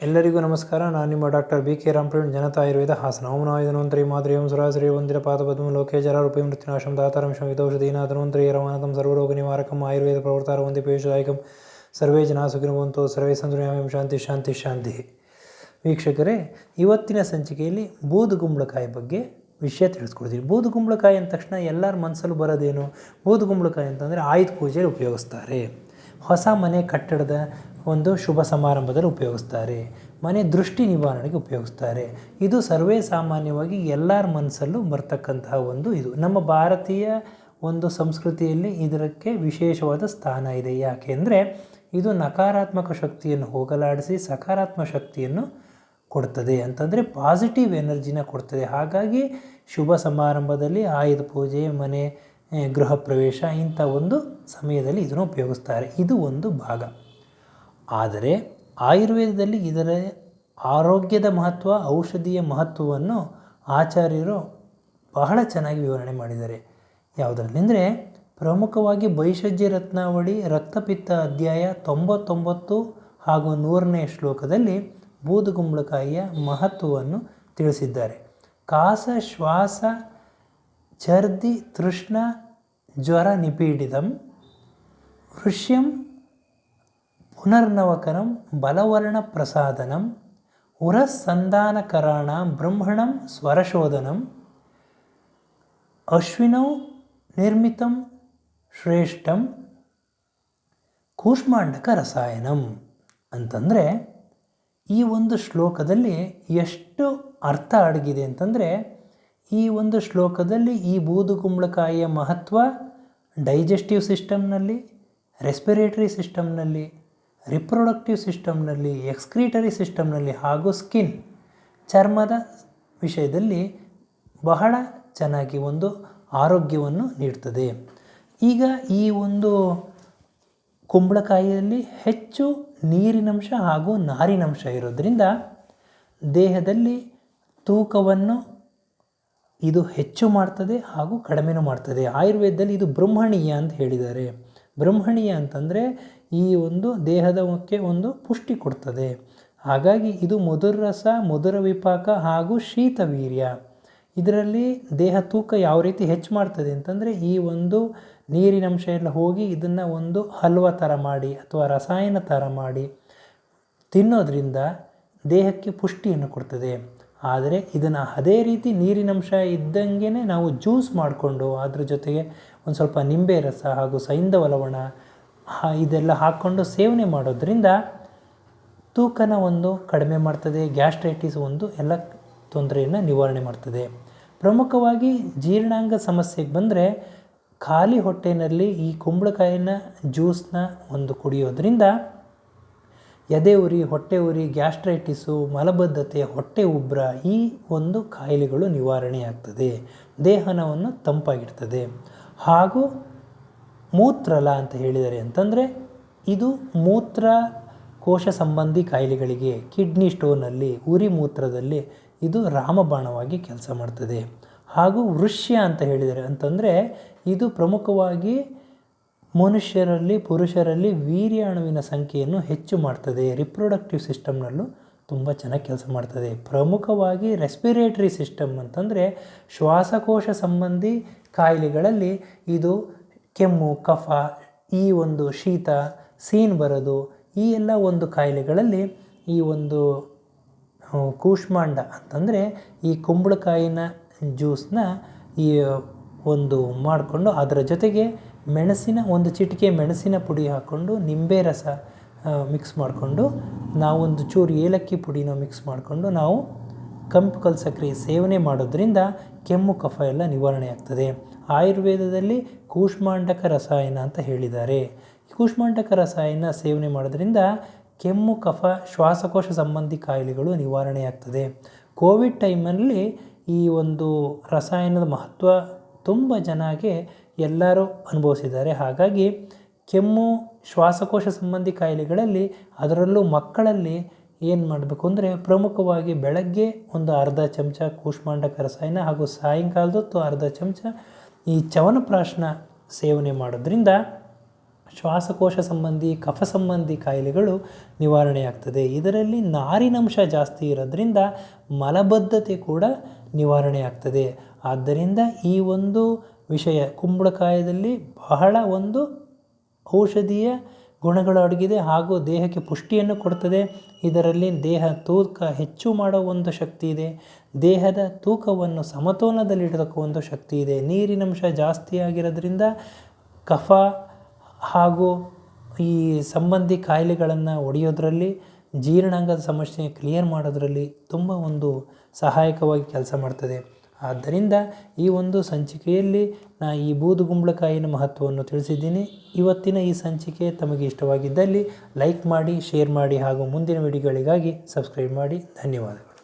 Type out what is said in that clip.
ಎಲ್ಲರಿಗೂ ನಮಸ್ಕಾರ. ನಾನು ನಿಮ್ಮ doctor B K Rampraveen, Janata Ayurveda Hassan. ಓಂ ಧನ್ವಂತರಿ ಓಂ ಸುರಾಶ್ರೀ ಒಂದಿರ ಪಾದಪದ್ಮ ಜರ ರೂಪಿ ಮೃತ್ಯುನಾಶಂ ದಾತಾರಂಶಂ ವಿದೌಷಧೀನ ಧನ್ವಂತರಿ ರವಾನಕಂ ಸರ್ವರೋಗ ನಿವಾರಕಂ, ಆಯುರ್ವೇದ ಪ್ರವರ್ತಾರ, ವಂದಿ ಪೇಶದಾಯಕಂ ಸರ್ವೇ ಜನ ಸುಖಿನವಂತು ಸರ್ವೇ ಸಂತುರ್ಯಾಮಂ ಶಾಂತಿ ಶಾಂತಿ ಶಾಂತಿ. ವೀಕ್ಷಕರೇ, ಇವತ್ತಿನ ಸಂಚಿಕೆಯಲ್ಲಿ ಬೂದುಗುಂಬಳಕಾಯಿ ಬಗ್ಗೆ ವಿಷಯ ತಿಳಿಸ್ಕೊಡ್ತೀವಿ ಬೂದುಗುಂಬಳಕಾಯಿ ಅಂದ ತಕ್ಷಣ ಎಲ್ಲರ ಮನಸ್ಸಲ್ಲೂ ಬರೋದೇನು? ಬೂದುಗುಂಬಳಕಾಯಿ ಅಂತಂದರೆ ಆಯುಧ ಪೂಜೆಯಲ್ಲಿ ಉಪಯೋಗಿಸ್ತಾರೆ. ಹೊಸ ಮನೆ ಕಟ್ಟಡದ ಒಂದು ಶುಭ ಸಮಾರಂಭದಲ್ಲಿ ಉಪಯೋಗಿಸ್ತಾರೆ. ಮನೆ ದೃಷ್ಟಿ ನಿವಾರಣೆಗೆ ಉಪಯೋಗಿಸ್ತಾರೆ. ಇದು ಸರ್ವೇ ಸಾಮಾನ್ಯವಾಗಿ ಎಲ್ಲರ ಮನಸ್ಸಲ್ಲೂ ಬರ್ತಕ್ಕಂತಹ ಒಂದು ಇದು. ನಮ್ಮ ಭಾರತೀಯ ಒಂದು ಸಂಸ್ಕೃತಿಯಲ್ಲಿ ಇದಕ್ಕೆ ವಿಶೇಷವಾದ ಸ್ಥಾನ ಇದೆ. ಯಾಕೆಂದರೆ ಇದು ನಕಾರಾತ್ಮಕ ಶಕ್ತಿಯನ್ನು ಹೋಗಲಾಡಿಸಿ ಸಕಾರಾತ್ಮಕ ಶಕ್ತಿಯನ್ನು ಕೊಡ್ತದೆ. ಅಂತಂದರೆ ಪಾಸಿಟಿವ್ ಎನರ್ಜಿನ ಕೊಡ್ತದೆ. ಹಾಗಾಗಿ ಶುಭ ಸಮಾರಂಭದಲ್ಲಿ ಆಯುಧ ಪೂಜೆ, ಮನೆ ಗೃಹ ಪ್ರವೇಶ ಇಂಥ ಒಂದು ಸಮಯದಲ್ಲಿ ಇದನ್ನು ಉಪಯೋಗಿಸ್ತಾರೆ. ಇದು ಒಂದು ಭಾಗ. ಆದರೆ ಆಯುರ್ವೇದದಲ್ಲಿ ಇದರ ಆರೋಗ್ಯದ ಮಹತ್ವ, ಔಷಧಿಯ ಮಹತ್ವವನ್ನು ಆಚಾರ್ಯರು ಬಹಳ ಚೆನ್ನಾಗಿ ವಿವರಣೆ ಮಾಡಿದ್ದಾರೆ. ಯಾವುದರಲ್ಲಿ ಅಂದರೆ ಪ್ರಮುಖವಾಗಿ ಬೈಷಜ್ಯ ರತ್ನಾವಳಿ, ರಕ್ತಪಿತ್ತ ಅಧ್ಯಾಯ ತೊಂಬತ್ತೊಂಬತ್ತು ಹಾಗೂ ನೂರನೇ ಶ್ಲೋಕದಲ್ಲಿ ಬೂದುಗುಂಬಳಕಾಯಿಯ ಮಹತ್ವವನ್ನು ತಿಳಿಸಿದ್ದಾರೆ. ಕಾಸ, ಶ್ವಾಸ ಛರ್ದಿ ತೃಷ್ಣ ಜ್ವರ ನಿಪೀಡಿತಂ ವೃಷ್ಯಂ ಪುನರ್ನವಕರಂ ಬಲವರ್ಣ ಪ್ರಸಾದನಂ ಉರಸ್ಸಂಧಾನಕರಾಣ ಬ್ರಹ್ಮಣಂ ಸ್ವರಶೋಧನಂ, ಅಶ್ವಿನೌ ನಿರ್ಮಿತಂ ಶ್ರೇಷ್ಠಂ ಕೂಷ್ಮಾಂಡಕ ರಸಾಯನಂ. ಅಂತಂದರೆ ಈ ಒಂದು ಶ್ಲೋಕದಲ್ಲಿ ಎಷ್ಟು ಅರ್ಥ ಅಡಗಿದೆ ಅಂತಂದರೆ ಈ ಒಂದು ಶ್ಲೋಕದಲ್ಲಿ ಈ ಬೂದು ಕುಂಬಳಕಾಯಿಯ ಮಹತ್ವ ಡೈಜೆಸ್ಟಿವ್ ಸಿಸ್ಟಮ್ನಲ್ಲಿ ರೆಸ್ಪಿರೇಟರಿ ಸಿಸ್ಟಮ್ನಲ್ಲಿ ರಿಪ್ರೊಡಕ್ಟಿವ್ ಸಿಸ್ಟಮ್ನಲ್ಲಿ ಎಕ್ಸ್ಕ್ರೀಟರಿ ಸಿಸ್ಟಮ್ನಲ್ಲಿ ಹಾಗೂ ಸ್ಕಿನ್ ಚರ್ಮದ ವಿಷಯದಲ್ಲಿ ಬಹಳ ಚೆನ್ನಾಗಿ ಒಂದು ಆರೋಗ್ಯವನ್ನು ನೀಡ್ತದೆ. ಈಗ ಈ ಒಂದು ಕುಂಬಳಕಾಯಿಯಲ್ಲಿ ಹೆಚ್ಚು ನೀರಿನಂಶ ಹಾಗೂ ನಾರಿನಂಶ ಇರೋದರಿಂದ ದೇಹದಲ್ಲಿ ತೂಕವನ್ನು ಇದು ಹೆಚ್ಚು ಮಾಡ್ತದೆ ಹಾಗೂ ಕಡಿಮೆನೂ ಮಾಡ್ತದೆ. ಆಯುರ್ವೇದದಲ್ಲಿ ಇದು ಬ್ರಹ್ಮಣೀಯ ಅಂತ ಹೇಳಿದ್ದಾರೆ. ಬ್ರಹ್ಮಣೀಯ ಅಂತಂದರೆ ಈ ಒಂದು ದೇಹದಕ್ಕೆ ಒಂದು ಪುಷ್ಟಿ ಕೊಡ್ತದೆ. ಹಾಗಾಗಿ ಇದು ಮಧುರ ರಸ, ಮಧುರ ವಿಪಾಕ ಹಾಗೂ ಶೀತವೀರ್ಯ ಇದರಲ್ಲಿ ದೇಹ ತೂಕ ಯಾವ ರೀತಿ ಹೆಚ್ಚು ಮಾಡ್ತದೆ ಅಂತಂದರೆ ಈ ಒಂದು ನೀರಿನಂಶ ಎಲ್ಲ ಹೋಗಿ ಇದನ್ನು ಒಂದು ಹಲ್ವ ಥರ ಮಾಡಿ ಅಥವಾ ರಸಾಯನ ಥರ ಮಾಡಿ ತಿನ್ನೋದ್ರಿಂದ ದೇಹಕ್ಕೆ ಪುಷ್ಟಿಯನ್ನು ಕೊಡ್ತದೆ. ಆದರೆ ಇದನ್ನು ಅದೇ ರೀತಿ ನೀರಿನಂಶ ಇದ್ದಂಗೆ ನಾವು ಜ್ಯೂಸ್ ಮಾಡಿಕೊಂಡು ಅದ್ರ ಜೊತೆಗೆ ಒಂದು ಸ್ವಲ್ಪ ನಿಂಬೆ ರಸ ಹಾಗೂ ಸೈಂಧವ ಲವಣ ಇದೆಲ್ಲ ಹಾಕ್ಕೊಂಡು ಸೇವನೆ ಮಾಡೋದ್ರಿಂದ ತೂಕನ ಒಂದು ಕಡಿಮೆ ಮಾಡ್ತದೆ, ಗ್ಯಾಸ್ಟ್ರೈಟಿಸ್ ಒಂದು ಎಲ್ಲ ತೊಂದರೆಯನ್ನು ನಿವಾರಣೆ ಮಾಡ್ತದೆ. ಪ್ರಮುಖವಾಗಿ ಜೀರ್ಣಾಂಗ ಸಮಸ್ಯೆಗೆ ಬಂದರೆ ಖಾಲಿ ಹೊಟ್ಟೆಯಲ್ಲಿ ಈ ಕುಂಬಳಕಾಯಿನ ಜ್ಯೂಸ್ನ ಒಂದು ಕುಡಿಯೋದ್ರಿಂದ ಎದೆ ಉರಿ, ಹೊಟ್ಟೆ ಉರಿ, ಗ್ಯಾಸ್ಟ್ರೈಟಿಸು, ಮಲಬದ್ಧತೆ, ಹೊಟ್ಟೆ ಉಬ್ರ ಈ ಒಂದು ಕಾಯಿಲೆಗಳು ನಿವಾರಣೆಯಾಗ್ತದೆ. ದೇಹನವನ್ನು ತಂಪಾಗಿಡ್ತದೆ. ಹಾಗೂ ಮೂತ್ರಲ ಅಂತ ಹೇಳಿದರೆ ಅಂತಂದರೆ ಇದು ಮೂತ್ರ ಕೋಶ ಸಂಬಂಧಿ ಕಾಯಿಲೆಗಳಿಗೆ, ಕಿಡ್ನಿ ಸ್ಟೋನಲ್ಲಿ ಉರಿ ಮೂತ್ರದಲ್ಲಿ ಇದು ರಾಮಬಾಣವಾಗಿ ಕೆಲಸ ಮಾಡ್ತದೆ. ಹಾಗೂ ವೃಷ್ಯ ಅಂತ ಹೇಳಿದರೆ ಅಂತಂದರೆ ಇದು ಪ್ರಮುಖವಾಗಿ ಮನುಷ್ಯರಲ್ಲಿ, ಪುರುಷರಲ್ಲಿ ವೀರ್ಯ ಅಣುವಿನ ಸಂಖ್ಯೆಯನ್ನು ಹೆಚ್ಚು ಮಾಡ್ತದೆ. ರಿಪ್ರೊಡಕ್ಟಿವ್ ಸಿಸ್ಟಮ್ನಲ್ಲೂ ತುಂಬ ಚೆನ್ನಾಗಿ ಕೆಲಸ ಮಾಡ್ತದೆ. ಪ್ರಮುಖವಾಗಿ ರೆಸ್ಪಿರೇಟರಿ ಸಿಸ್ಟಮ್ ಅಂತಂದರೆ ಶ್ವಾಸಕೋಶ ಸಂಬಂಧಿ ಕಾಯಿಲೆಗಳಲ್ಲಿ ಇದು ಕೆಮ್ಮು, ಕಫ, ಈ ಒಂದು ಶೀತ, ಸೀನ್ ಬರೋದು, ಈ ಎಲ್ಲ ಒಂದು ಕಾಯಿಲೆಗಳಲ್ಲಿ ಈ ಒಂದು ಕೂಷ್ಮಾಂಡ ಅಂತಂದರೆ ಈ ಕುಂಬಳಕಾಯಿನ ಜ್ಯೂಸನ್ನ ಈ, ಒಂದು ಮಾಡಿಕೊಂಡು ಅದರ ಜೊತೆಗೆ ಮೆಣಸಿನ, ಒಂದು ಚಿಟಿಕೆ ಮೆಣಸಿನ ಪುಡಿ ಹಾಕ್ಕೊಂಡು ನಿಂಬೆ ರಸ ಮಿಕ್ಸ್ ಮಾಡಿಕೊಂಡು ನಾವೊಂದು ಚೂರು ಏಲಕ್ಕಿ ಪುಡಿನ ಮಿಕ್ಸ್ ಮಾಡಿಕೊಂಡು ನಾವು ಕಂಪು ಕಲ್ ಸಕ್ಕರೆ ಸೇವನೆ ಮಾಡೋದ್ರಿಂದ ಕೆಮ್ಮು, ಕಫ ಎಲ್ಲ ನಿವಾರಣೆ ಆಗ್ತದೆ. ಆಯುರ್ವೇದದಲ್ಲಿ ಕೂಷ್ಮಾಂಡಕ ರಸಾಯನ ಅಂತ ಹೇಳಿದ್ದಾರೆ. ಕೂಷ್ಮಾಂಡಕ ರಸಾಯನ ಸೇವನೆ ಮಾಡೋದ್ರಿಂದ ಕೆಮ್ಮು, ಕಫ, ಶ್ವಾಸಕೋಶ ಸಂಬಂಧಿ ಕಾಯಿಲೆಗಳು ನಿವಾರಣೆ ಆಗ್ತದೆ. ಕೋವಿಡ್ ಟೈಮಲ್ಲಿ ಈ ಒಂದು ರಸಾಯನದ ಮಹತ್ವ ತುಂಬ ಜನಗೆ ಎಲ್ಲರೂ ಅನುಭವಿಸಿದ್ದಾರೆ. ಹಾಗಾಗಿ ಕೆಮ್ಮು, ಶ್ವಾಸಕೋಶ ಸಂಬಂಧಿ ಕಾಯಿಲೆಗಳಲ್ಲಿ ಅದರಲ್ಲೂ ಮಕ್ಕಳಲ್ಲಿ ಏನು ಮಾಡಬೇಕು ಅಂದರೆ ಪ್ರಮುಖವಾಗಿ ಬೆಳಗ್ಗೆ ಒಂದು ಅರ್ಧ ಚಮಚ ಕೂಷ್ಮಾಂಡಕ ರಸಾಯನ ಹಾಗೂ ಸಾಯಂಕಾಲದೊತ್ತು ಅರ್ಧ ಚಮಚ ಈ ಚವನಪ್ರಾಶನ ಸೇವನೆ ಮಾಡೋದ್ರಿಂದ ಶ್ವಾಸಕೋಶ ಸಂಬಂಧಿ, ಕಫ ಸಂಬಂಧಿ ಕಾಯಿಲೆಗಳು ನಿವಾರಣೆಯಾಗ್ತದೆ. ಇದರಲ್ಲಿ ನಾರಿನಂಶ ಜಾಸ್ತಿ ಇರೋದ್ರಿಂದ ಮಲಬದ್ಧತೆ ಕೂಡ ನಿವಾರಣೆಯಾಗ್ತದೆ. ಆದ್ದರಿಂದ ಈ ಒಂದು ವಿಷಯ. ಕುಂಬಳಕಾಯದಲ್ಲಿ ಬಹಳ ಒಂದು ಔಷಧೀಯ ಗುಣಗಳು ಅಡಗಿದೆ ಹಾಗೂ ದೇಹಕ್ಕೆ ಪುಷ್ಟಿಯನ್ನು ಕೊಡ್ತದೆ. ಇದರಲ್ಲಿ ದೇಹ ತೂಕ ಹೆಚ್ಚು ಮಾಡೋ ಒಂದು ಶಕ್ತಿ ಇದೆ. ದೇಹದ ತೂಕವನ್ನು ಸಮತೋಲನದಲ್ಲಿಡೋದಕ್ಕೂ ಒಂದು ಶಕ್ತಿ ಇದೆ. ನೀರಿನಂಶ ಜಾಸ್ತಿ ಆಗಿರೋದ್ರಿಂದ ಕಫ ಹಾಗೂ ಈ ಸಂಬಂಧಿ ಕಾಯಿಲೆಗಳನ್ನು ಒಡೆಯೋದ್ರಲ್ಲಿ ಜೀರ್ಣಾಂಗದ ಸಮಸ್ಯೆ ಕ್ಲಿಯರ್ ಮಾಡೋದ್ರಲ್ಲಿ ತುಂಬ ಒಂದು ಸಹಾಯಕವಾಗಿ ಕೆಲಸ ಮಾಡ್ತದೆ. ಆದ್ದರಿಂದ ಈ ಒಂದು ಸಂಚಿಕೆಯಲ್ಲಿ ನಾ ಈ ಬೂದುಗುಂಬಳಕಾಯಿನ ಮಹತ್ವವನ್ನು ತಿಳಿಸಿದ್ದೀನಿ. ಇವತ್ತಿನ ಈ ಸಂಚಿಕೆ ತಮಗೆ ಇಷ್ಟವಾಗಿದ್ದಲ್ಲಿ ಲೈಕ್ ಮಾಡಿ, ಶೇರ್ ಮಾಡಿ ಹಾಗೂ ಮುಂದಿನ ವಿಡಿಯೋಗಳಿಗಾಗಿ ಸಬ್ಸ್ಕ್ರೈಬ್ ಮಾಡಿ. ಧನ್ಯವಾದಗಳು.